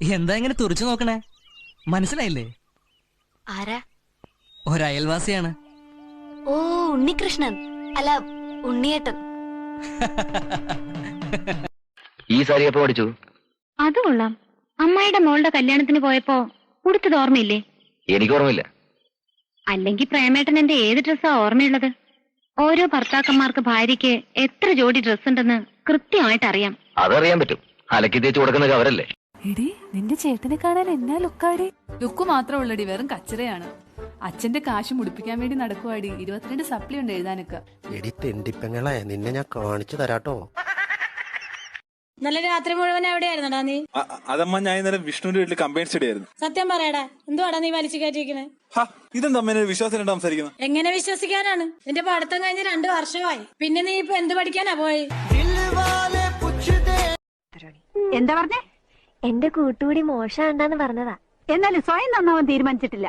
എന്താ ഇങ്ങനെ തുറച്ചു നോക്കണേ? മനസ്സിലായില്ലേ? ആരാ? ഒരയൽവാസിയാണ് ഓ ഉണ്ണികൃഷ്ണൻ. അല്ല ഉണ്ണിയേട്ടൻ. ഈ സാരി എപ്പോ പഠിച്ചു? അത് കൊള്ളാം. അമ്മായിയുടെ മോളുടെ കല്യാണത്തിന് പോയപ്പോ ഉടുത്തത് ഓർമ്മയില്ലേ? എനിക്ക് ഓർമ്മയില്ല. അല്ലെങ്കിൽ പ്രേമേട്ടൻ എന്റെ ഏത് ഡ്രസ്സാ ഓർമ്മയുള്ളത്? ഓരോ ഭർത്താക്കന്മാർക്ക് ഭാര്യയ്ക്ക് എത്ര ജോഡി ഡ്രസ് ഉണ്ടെന്ന് കൃത്യമായിട്ട് അറിയാം അതറിയാൻ പറ്റും. അലക്കി തേച്ച് കൊടുക്കുന്നത് അവരല്ലേ? എടി നിന്റെ ചേട്ടനെ കാണാൻ എന്നാ ലുക്കാടി? ലുക്ക് മാത്രമുള്ളടി വെറും കച്ചറയാണ്. അച്ഛന്റെ കാശ് മുടിപ്പിക്കാൻ വേണ്ടി നടക്കുവാടി. ഇരുപത്തിരണ്ട് സപ്ലി ഉണ്ട് എഴുതാനൊക്കെ. എടി തെണ്ടിപ്പെങ്ങളെ നിന്നെ ഞാൻ കാണിച്ചു തരാട്ടോ. നല്ല രാത്രി മുഴുവൻ എവിടെയായിരുന്നടാ നീ? അതമ്മ ഞാൻ ഇന്നലെ വിഷ്ണുവിന്റെ വീട്ടിൽ കമ്പൈൻ സ്റ്റഡി ആയിരുന്നു സത്യം പറയടാ എന്തുവാടാ നീ വലിച്ചു കയറ്റിയിരിക്കണേ? ഹാ ഇതെന്താ അമ്മ വിശ്വാസം സംസാരിക്കുന്നത്? എങ്ങനെ വിശ്വസിക്കാനാണ്? നിന്റെ പഠിത്തം കഴിഞ്ഞ് രണ്ടു വർഷമായി. പിന്നെ നീ ഇപ്പൊ എന്ത് പഠിക്കാനാ പോയി? എന്താ പറഞ്ഞേ? എന്റെ കൂട്ടുകൂടി മോശമാണ്ടെന്ന് പറഞ്ഞതാ. എന്നാലും സ്വയം നന്നാവാൻ തീരുമാനിച്ചിട്ടില്ല.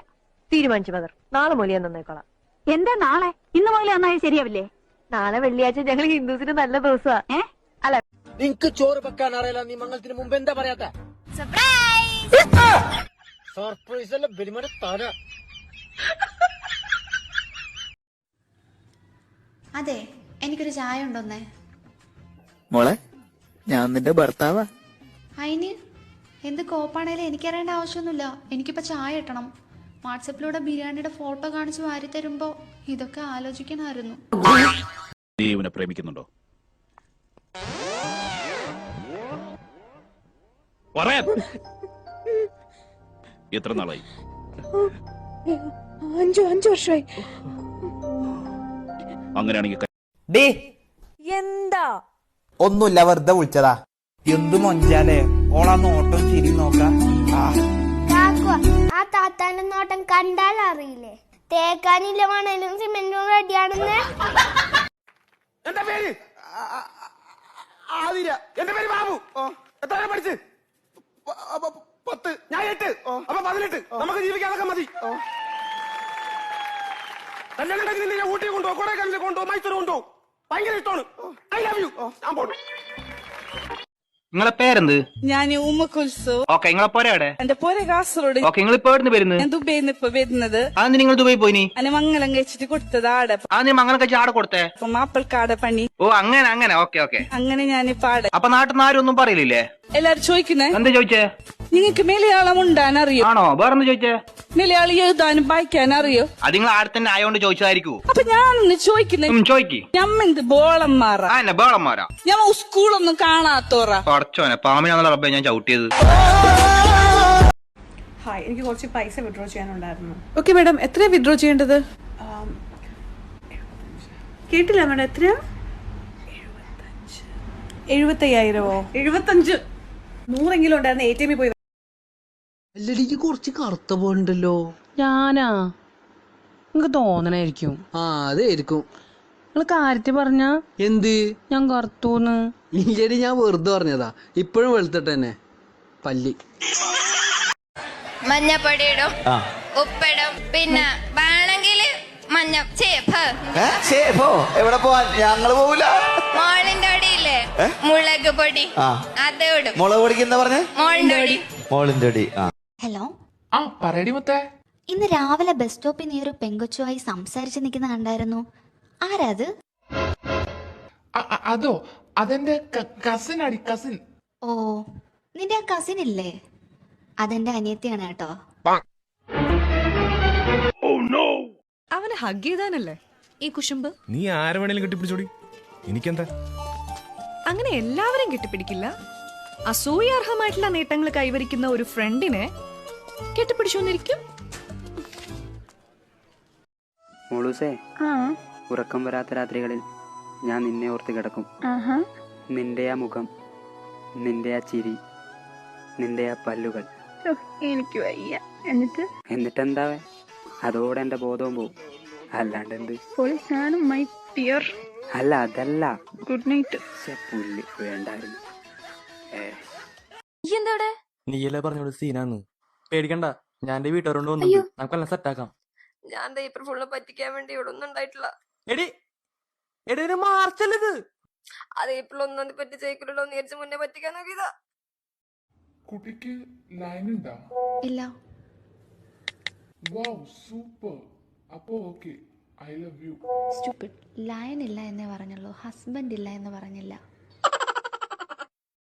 തീരുമാനിച്ചു മദർ. നാളെ മൂലം ഞാൻ നന്നായിക്കോളാം എന്താ നാളെ? ഇന്ന് മുതൽ നന്നായി ശരിയാവില്ലേ? നാളെ വെള്ളിയാഴ്ച ഞങ്ങൾ ഹിന്ദുസിന് നല്ല ദിവസമാ ഏ? അല്ല നിനക്ക് ചോറ് വെക്കാൻ അറിയില്ല നീ മംഗളത്തിന് മുമ്പ് എന്താ പറയാത്ത? സർപ്രൈസ് അല്ല തര അതെ എനിക്കൊരു ചായ ഉണ്ടോന്നേ. മോളെ ഞാൻ നിന്റെ ഭർത്താവാ. അയിന് എന്ത് കോപ്പാണേലും എനിക്കറിയേണ്ട ആവശ്യമൊന്നുമില്ല. എനിക്കിപ്പോ ചായ കിട്ടണം വാട്സപ്പിലൂടെ ബിരിയാണിയുടെ ഫോട്ടോ കാണിച്ച് വാരി തരുമ്പോ ഇതൊക്കെ ആലോചിക്കണമായിരുന്നു നീ ഇവനെ പ്രേമിക്കുന്നുണ്ടോ? എത്ര നാളായി? അഞ്ചു അഞ്ചു വർഷമായി. അങ്ങനെയാണെങ്കിൽ എന്താ? ഒന്നുമില്ല വെറുതെ വിളിച്ചതാ. എന്തു മൊഞ്ചാലേ ഓളാ നോട്ടം ചിരി നോക്കാം. ആ. ആ താത്താന്റെ നോട്ടം കണ്ടാൽ അറിയില്ലേ? തേക്കാനില്ല മണലും സിമെന്റും റെഡിയാണെന്ന്. എന്താ പേര്? ആതിര. എന്റെ പേര് ബാബു? എത്ര പഠിച്ച്? പത്ത്. ഞാൻ എട്ട്. അപ്പൊ പതിനെട്ട്. നമുക്ക് ജീവിക്കാൻ അതൊക്കെ മതി കല്യാണം കഴിഞ്ഞ് നിന്നെ ഊട്ടി കൊണ്ടുപോ കൊടൈക്കനാലിൽ കൊണ്ടുപോ മൈസൂർ കൊണ്ടുപോ ഭയങ്കര ഇഷ്ടമാണ്. ഐ ലവ് യു ഞാൻ പോണു നിങ്ങളെ പേരെന്ത്? ഞാൻ ഉമ്മ കുൽസു. ഓക്കെ നിങ്ങളെ പോരെ അവിടെ? എന്റെ പോരെ കാസർഗോഡ്. ഓക്കെ നിങ്ങൾ ഇപ്പൊ എവിടെ വരുന്നത്? ഞാൻ ദുബൈന്ന് ഇപ്പൊ വരുന്നത്. അന്ന് നിങ്ങൾ ദുബായി പോയിനി അന്നെ മംഗലം കഴിച്ചിട്ട് കൊടുത്തത് ആടെ അന്ന് മങ്ങനെ കഴിച്ച് ആടെ കൊടുത്തേ? അപ്പൊ മാപ്പിൾക്കാടെ പണി. ഓ അങ്ങനെ അങ്ങനെ. Okay okay. അങ്ങനെ ഞാനിപ്പോ ആടെ. അപ്പൊ നാട്ടിൽ നിന്ന് ആരും ഒന്നും പറയില്ലേ? എല്ലാരും ചോദിക്കുന്നേ? എന്താ ചോദിച്ചേ? നിങ്ങൾക്ക് മലയാളം ഉണ്ടാൻ അറിയോ? ആണോ? വേറെന്താ ചോദിച്ചേ? എഴുതാനും അറിയോ അത് നിങ്ങൾ ആടെ തന്നെ ആയോണ്ട് ചോദിച്ചതായിരിക്കൂ. അപ്പൊ ബോളന്മാറാ ആ എന്നെ ബേളന്മാരാ? ഞമ്മ സ്കൂളൊന്നും കാണാത്തോറാ. പടച്ചോനെ പാമിനാന്നുള്ള റബ്ബെ ഞാൻ ചവിട്ടിയത്. ഹായ് എനിക്ക് കുറച്ച് പൈസ വിഡ്രോ ചെയ്യാനുണ്ടായിരുന്നു. ഓക്കെ മാഡം എത്ര വിഡ്രോ ചെയ്യേണ്ടത്? കേട്ടില്ല മാഡം എത്രയാ? എഴുപത്തയ്യായിരമോ? എഴുപത്തഞ്ച്. നൂറെങ്കിലും ഉണ്ടായിരുന്നു എ ടി എമ്മിൽ പോയി അല്ലടിക്ക് കുറച്ച് കറുത്ത പോലുണ്ടല്ലോ ഞാനാ? നിങ്ങക്ക് തോന്നണായിരിക്കും. ആ അതായിരിക്കും. നിങ്ങൾ കാര്യത്തിൽ പറഞ്ഞ? എന്ത്? ഞാൻ കറുത്തൂന്ന്. ഇല്ലടി ഞാൻ വെറുതെ പറഞ്ഞതാ. ഇപ്പോഴും വെളുത്തിട്ട് തന്നെ. പല്ലി. മഞ്ഞപ്പൊടി ഇടും ഉപ്പിടും. പിന്നെ വേണമെങ്കിൽ മഞ്ഞ ചേപ്പോ എവിടെ പോവാൻ? ഞങ്ങൾ പോവില്ല മോളിന്റെ അടിയില്ലേ? മുളക് പൊടി. അത് ഇടും. മുളക് എന്താ പറഞ്ഞേ? മോളിന്റെ മോളിന്റെ അടി. ആ. ഹലോ ആ പറയടി മുത്തേ. ഇന്ന് രാവിലെ ബസ് സ്റ്റോപ്പിൽ നീ ഒരു പെങ്കൊച്ചുമായി സംസാരിച്ച് നിൽക്കുന്ന കണ്ടായിരുന്നു. ആരാത് അതോ? അതെന്റെ കസിൻ അടി കസിൻ ഓ നിന്റെ ആ കസിൻ ഇല്ലേ? അതെന്റെ അനിയത്തിയാണ് കേട്ടോ. അവനെ ഹഗ് ചെയ്താനല്ലേ? ഈ കുശുമ്പ്? നീ ആരെ വേണേലും കെട്ടിപ്പിടിച്ചോടി. എനിക്കെന്താ? അങ്ങനെ എല്ലാവരും കെട്ടിപ്പിടിക്കില്ല. അസൂയാർഹമായിട്ടുള്ള നേട്ടങ്ങൾ കൈവരിക്കുന്ന ഒരു ഫ്രണ്ടിനെ കെട്ടിപ്പിടിച്ചോന്നിരിക്കും മോളൂസേ ഉറക്കം വരാത്ത രാത്രികളിൽ ഞാൻ നിന്നെ ഓർത്ത് കിടക്കും. നിന്റെ ആ മുഖം നിന്റെ ആ ചിരി നിന്റെ ആ പല്ലുകൾ. എനിക്ക് വയ്യ. എന്നിട്ട്? എന്നിട്ട് എന്താവേ അതോടെ എന്റെ ബോധവും പോവും. അല്ലാണ്ട് എന്ത്? മൈ ഡിയർ അല്ല അതല്ല. ഗുഡ് നൈറ്റ് പുല്ല് വേണ്ടായിരുന്നു. നീയല്ലേ പറഞ്ഞോട് സീനാന്ന്. പേടിക്കണ്ട ഞാൻ എന്റെ വീട്ടുകാരോണ്ട് വന്നു നമുക്കെല്ലാം സെറ്റാക്കാം ഞാൻ ഏപ്രിൽ ഫുള്ള് പറ്റിക്കാൻ വേണ്ടി ഇവിടെ ഒന്നും ഉണ്ടായിട്ടില്ല. എടി എടി ഒരു മാർച്ചല്ലത് അത് ഏപ്രിൽ ഒന്നാം തീയതി പറ്റി ജയിക്കില്ലല്ലോ നേരിച്ച് മുന്നേ പറ്റിക്കാൻ നോക്കിയതാ. കുട്ടിക്ക് ലൈൻ ഉണ്ടാ? ഇല്ല. വാവ് സൂപ്പർ അപ്പോ okay I love you stupid lion ഇല്ല എന്നേ പറഞ്ഞുള്ളൂ. ഹസ്ബൻഡ് ഇല്ല എന്ന് പറഞ്ഞില്ല.